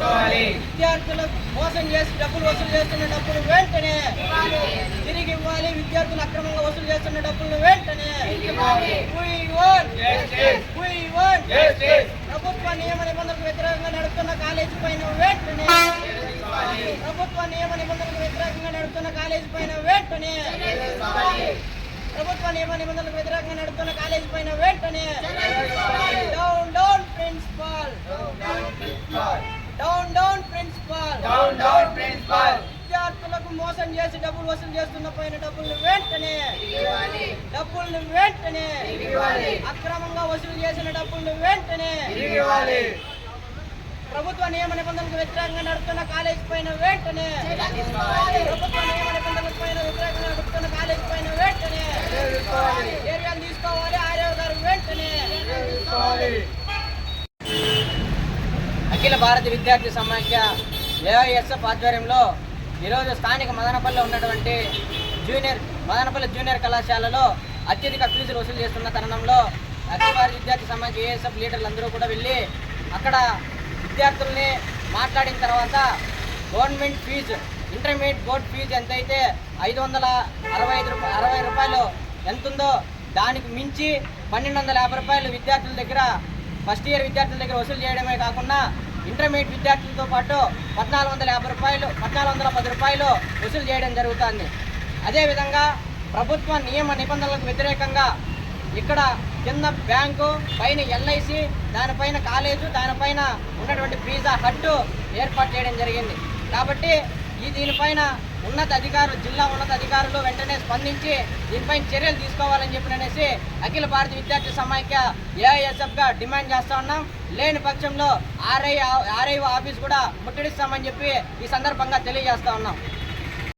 విద్యార్థులకు మోసం చేసి డబ్బులు వసూలు చేస్తున్న డబ్బులు వెంటనే తిరిగి ఇవ్వాలి. విద్యార్థులు అక్రమంగా వసూలు చేస్తున్న డబ్బులు వెంటనే. ప్రభుత్వ నియమ నిబంధనలకు వ్యతిరేకంగా నడుస్తున్న కాలేజీ పైన వెంటనే ప్రభుత్వ నియమ నిబంధనలకు వ్యతిరేకంగా నడుస్తున్న కాలేజీ పైన వెంటనే ప్రభుత్వ నియమ నిబంధనలకు వ్యతిరేకంగా నడుస్తున్న కాలేజీ పైన వెంటనే విద్యార్థులకు మోసం చేసి డబ్బులు వసూలు చేస్తున్న పైన డబ్బులు వెంటనే డబ్బుల్ని వెంటనే అక్రమంగా వసూలు చేసిన డబ్బుల్ని వెంటనే ప్రభుత్వ నియమ నిబంధనలకు వ్యతిరేకంగా నడుస్తున్న కాలేజీ పైన వెంటనే ప్రభుత్వ నియమ నిబంధనలకు పైన వ్యతిరేకంగా నడుస్తున్న కాలేజీ పైన వెంటనే చర్యలు తీసుకోవాలి. ఆర్యవ గారు వెంటనే అఖిల భారత విద్యార్థి సమాఖ్య ఏఐఎస్ఎఫ్ ఆధ్వర్యంలో ఈరోజు స్థానిక మదనపల్లిలో ఉన్నటువంటి జూనియర్ మదనపల్లి జూనియర్ కళాశాలలో అత్యధిక ఫీజులు వసూలు చేస్తున్న తరుణంలో అఖిల విద్యార్థి సమాఖ్య ఏఎస్ఎఫ్ లీడర్లు అందరూ కూడా వెళ్ళి అక్కడ విద్యార్థుల్ని మాట్లాడిన తర్వాత government fees intermediate board fees ఎంతైతే ఐదు వందల అరవై ఐదు రూపాయ అరవై రూపాయలు ఎంతుందో దానికి మించి పన్నెండు వందల యాభై రూపాయలు విద్యార్థుల దగ్గర ఫస్ట్ ఇయర్ విద్యార్థుల దగ్గర వసూలు చేయడమే కాకుండా ఇంటర్మీడియట్ విద్యార్థులతో పాటు పద్నాలుగు వందల యాభై రూపాయలు పద్నాలుగు వందల పది రూపాయలు వసూలు చేయడం జరుగుతుంది. అదేవిధంగా ప్రభుత్వ నియమ నిబంధనలకు వ్యతిరేకంగా ఇక్కడ కింద బ్యాంకు పైన ఎల్ఐసి దానిపైన కాలేజు దానిపైన ఉన్నటువంటి పిజ్జా హట్టు ఏర్పాటు చేయడం జరిగింది. కాబట్టి ఈ దీనిపైన ఉన్నత అధికారులు జిల్లా ఉన్నత అధికారులు వెంటనే స్పందించి దీనిపైన చర్యలు తీసుకోవాలని చెప్పి అనేసి అఖిల భారత విద్యార్థి సమాఖ్య ఏఐఎస్ఎఫ్గా డిమాండ్ చేస్తా ఉన్నాం. లేని పక్షంలో ఆర్ఐ ఆర్ఐఓ ఆఫీస్ కూడా ముట్టడిస్తామని చెప్పి ఈ సందర్భంగా తెలియజేస్తా ఉన్నాం.